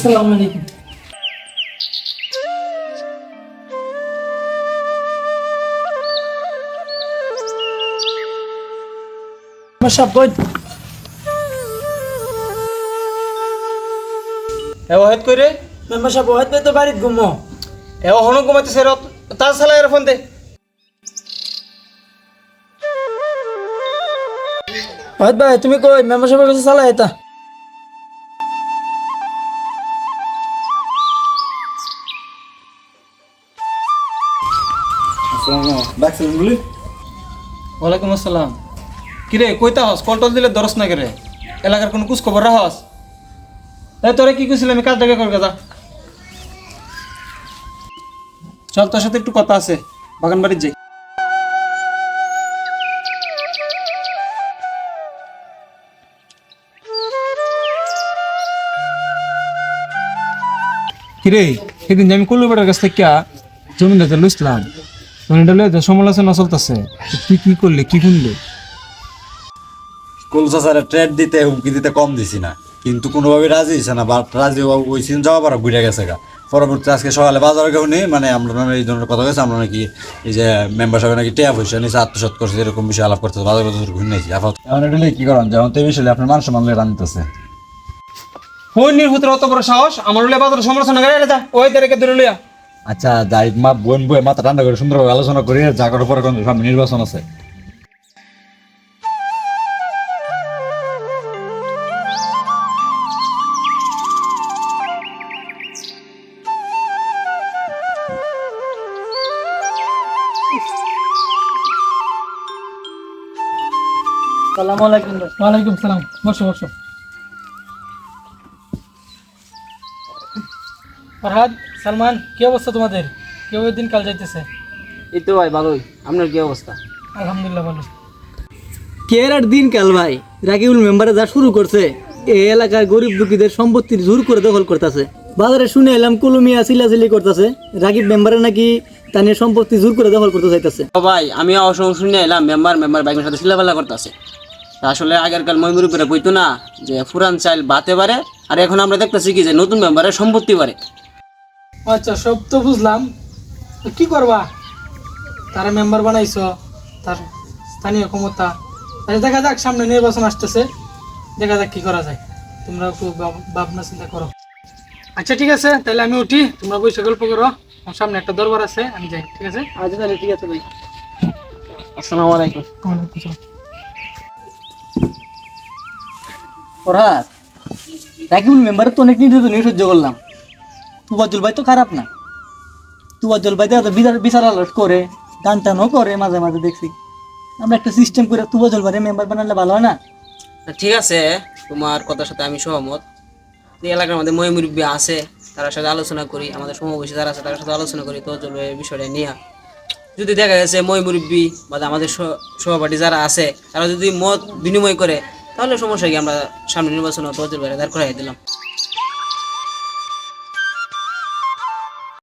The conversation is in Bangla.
আসসালামু আলাইকুম। সাহেব বই এ ওহেদ মেম্বার সাহেব ভাই তো বাড়িত ঘুমো। এ হন ঘুমাইতেছে রত তার সালা এর ফোন দে। ভাই তুমি কই? মেম্বার সাহেবের কাছে চালা এটা ওয়ালাইকুম আসসালাম। কিরে কইতা হস কল টল দিলে দরস না করে? এলাকার কোনো খবর রাহস এই তোরে কি কইছিলাম? আমি কাজ দেখে কর কথা চল, তোর সাথে একটু কথা আছে। বাগান বাড়ির যাই। কিরে, সেদিন যে আমি বেটার কাছ থেকে জমিদারটা লুসলাম তখন এটা লইয়া যে সমালোচনা চলতেছে তুই কি করলি? কি শুনলি কলসা স্যারের ট্রেড দিতে হুমকি দিতে কম দিছি না। কিন্তু কোনোভাবে রাজি হয়েছে না বা রাজি ওই সিজন যাওয়া পারা ঘুরে গেছে গা। পরবর্তী আজকে সকালে বাজারে কেউ নেই মানে আমরা এই ধরনের কথা হয়েছে আমরা নাকি এই যে মেম্বার সাহেব নাকি টেয়া পয়সা নিচে আত্মসাত করছে এরকম বিষয় আলাপ করতে বাজার কথা ঘুরে নিয়েছি এখন এটা কি করেন যেমন তো এই বিষয়ে আপনার মানুষ মানলে রানতেছে কোন নির্ভূতের অত বড় সাহস আমার বাজার সমালোচনা করে যা ওই তারিখে ধরে লইয়া। আচ্ছা যাই মা বোন বই মাথা ঠান্ডা করে সুন্দরভাবে আলোচনা করি যা করার পরে কোন সামনে নির্বাচন আছে। সালাম আলাইকুম ওয়ালাইকুম সালাম বসো বসো। ফরহাদ? সালমান কি অবস্থা তোমাদের? কীভাবে দিন কাল যাইতেছে? এই তো ভাই ভালোই। আপনার কি অবস্থা? আলহামদুলিল্লাহ ভালো। কেরার দিন কাল ভাই? রাকিবুল মেম্বারে যা শুরু করছে এই এলাকার গরিব দুঃখীদের সম্পত্তির জোর করে দখল করতেছে। বাজারে শুনে এলাম কলমিয়া চিলাচিলি করতেছে। রাকিব মেম্বারে নাকি তানের সম্পত্তি জোর করে দখল করতে চাইতেছে। ও ভাই আমি অসম শুনে এলাম মেম্বার মেম্বার বাইকের সাথে সিলাফেলা করতেছে। আসলে আগেরকাল ময়মুরুপেরা কইতো না যে ফুরান চাইল বাতে পারে আর এখন আমরা দেখতেছি কি যে নতুন মেম্বারের সম্পত্তি পারে। আচ্ছা সব তো বুঝলাম। কি করবা? তারা মেম্বার বানাইছো তার স্থানীয় ক্ষমতা। আচ্ছা দেখা যাক সামনে নির্বাচন আসতেছে। দেখা যাক কি করা যায়। তোমরা একটু ভাবনা চিন্তা করো। আচ্ছা ঠিক আছে তাহলে আমি উঠি। তোমরা বসে গল্প করো। আমার সামনে একটা দরবার আছে আমি যাই ঠিক আছে? আচ্ছা তাহলে ঠিক আছে ভাই। আসসালামু আলাইকুম। ফরহাদ রাকিবুল মেম্বারে তো অনেক নির্যাতন সহ্য করলাম। তুবাজুল ভাই তো খারাপ না। তুবাজুল ভাই তো বিচার বিচার আলোট করে গান টানও করে মাঝে মাঝে দেখছি। আমরা একটা সিস্টেম করে তুবাজুল ভাই মেম্বার বানালে ভালো হয় না? ঠিক আছে, তোমার কথার সাথে আমি সহমত। এলাকার মধ্যে ময়মুরব্বী আছে তার সাথে আলোচনা করি, আমাদের সমাবেশী যারা আছে তার সাথে আলোচনা করি তো চলবে এই বিষয়টা নিয়ে। যদি দেখা গেছে মই মুরব্বী বা আমাদের সহ- সহপাঠী যারা আছে, তারা যদি মত বিনিময় করে, তাহলে সমস্যা কি? আমরা সামনে নির্বাচন তহজুল বাইরে দাঁড় করাই দিলাম।